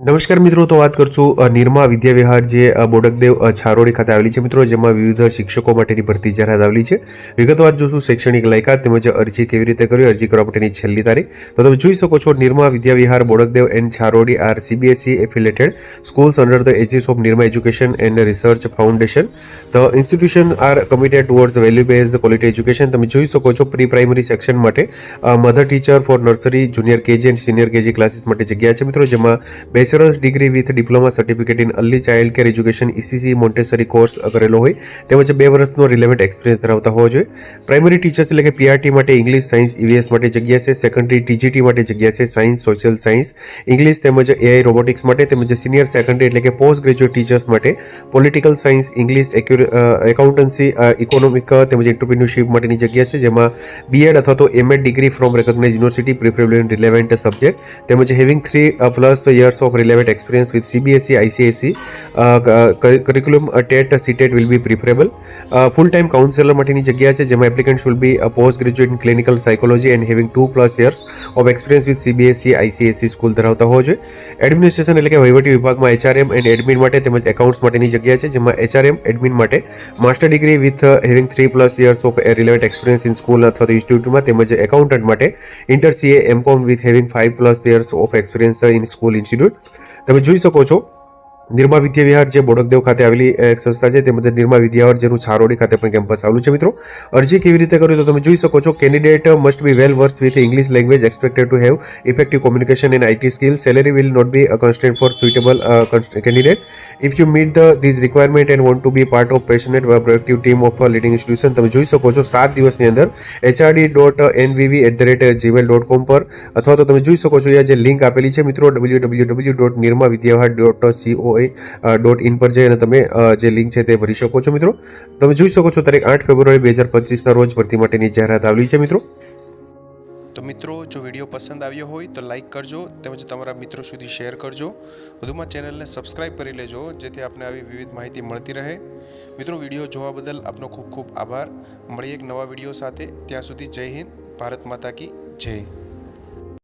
નમસ્કાર મિત્રો, તો વાત કરશું નિર્મા વિદ્યા જે બોડકદેવ છારોડી ખાતે આવેલી છે મિત્રો, જેમાં વિવિધ શિક્ષકો માટેની ભરતી જાહેરાત આવેલી છે. વિગતવાર જોશું શૈક્ષણિક લાયકાત તેમજ અરજી કેવી રીતે કરવી, અરજી કરવા માટેની છેલ્લી તારીખ. તો તમે જોઈ શકો છો, Nirma Vidya Vihar Bodakdev and Chharodi are CBSE affiliated schools under the aegis of Nirma education and research foundation. The institution are committed towards value base quality education. તમે જોઈ શકો છો, પ્રી પ્રાઇમરી સેક્શન માટે mother teacher for nursery junior KG and senior KG classes માટે જગ્યા છે મિત્રો, જેમાં bachelors degree with diploma certificate in early child care education ECC Montessori course કરેલો હોય, તેમજ બે વર્ષનો રિલેવન્ટ એક્સપિરિયન્સ ધરાવતા હોવો જોઈએ. પ્રાઇમરી ટીચર્સ એટલે કે પીઆરટી માટે ઇંગ્લિશ સાયન્સ ઈવીએસ માટે જગ્યા છે. સેકન્ડરી ટીજીટી માટે જગ્યા છે. સાયન્સ સોશિયલ સાયન્સ ઇંગ્લિશ તેમજ એઆઈ રોબોટિક્સ માટે તેમજ સિનિયર સેકન્ડરી એટલે કે પોસ્ટ ગ્રેજ્યુએટ ટીચર્સ માટે political science English accountancy economic તેમજ એન્ટરપ્રિન્યોરશિપ માટેની જગ્યા છે, જેમાં બીએડ અથવા તો MEd degree from recognise university preferable relevant subject તેમજ having three plus years of relevant experience with CBSE ICSE curriculum TET CTET be be preferable full time counselor માટેની જગ્યા છે, જેમાં applicant should be post graduate in clinical psychology and having two plus years of experience with CBSE ICSE school ધરાવતા હોવો જોઈએ. Administration એટલે કે વહીવટી વિભાગમાં એચઆરએમ એન્ડ એડમિન માટે તેમજ એકાઉન્ટ્સ માટેની જગ્યા છે, જેમાં એચઆરએમ એડમિન માટે master degree with having three plus years of relevant experience in school અથવા તો ઇન્સ્ટિટ્યૂટમાં તેમજ એકાઉન્ટન્ટ માટે inter CA MCom with having five plus years of experience in school institute તમે જોઈ શકો છો નિર્મા વિદ્યા વિહાર જે બોડકદેવ ખાતે આવેલી એક સંસ્થા છે, તેમજ નિર્મા વિદ્યાવર જેનું છારોડી ખાતે પણ કેમ્પસ આવેલું છે, મિત્રો. અરજી કેવી રીતે કરવી તો તમે જોઈ શકો છો, candidate must be well versed with English language expected to have effective communication and IT skill. Salary will not be constant for suitable candidate. If you meet the this requirement and want to be part of passionate productive team of leading institution તમે જોઈ શકો છો, સાત દિવસની અંદર HRD dot NVV at the rate Gmail dot com પર, અથવા તો તમે જોઈ શકો છો જે લિંક આપેલી છે, મિત્રો W W W dot Nirma Vidyavihar dot COA dot in પર જઈ તમે જે લિંક છે તે ભરી શકો છો મિત્રો. તમે જોઈ શકો છો તારીખ આઠ ફેબ્રુઆરી બે હજાર પચીસના રોજ ભરતી માટેની જાહેરાત આવેલી છે મિત્રો. તો મિત્રો, જો વીડિયો પસંદ આવ્યો હોય તો લાઈક કરજો, તેમજ તમારા મિત્રો સુધી શેર કરજો. વધુમાં ચેનલને સબસ્ક્રાઇબ કરી લેજો, જેથી આપને આવી વિવિધ માહિતી મળતી રહે. મિત્રો, વીડિયો જોવા બદલ આપનો ખૂબ ખૂબ આભાર. મળીએ એક નવા વીડિયો સાથે. ત્યાં સુધી જય હિન્દ, ભારત માતા કી જય.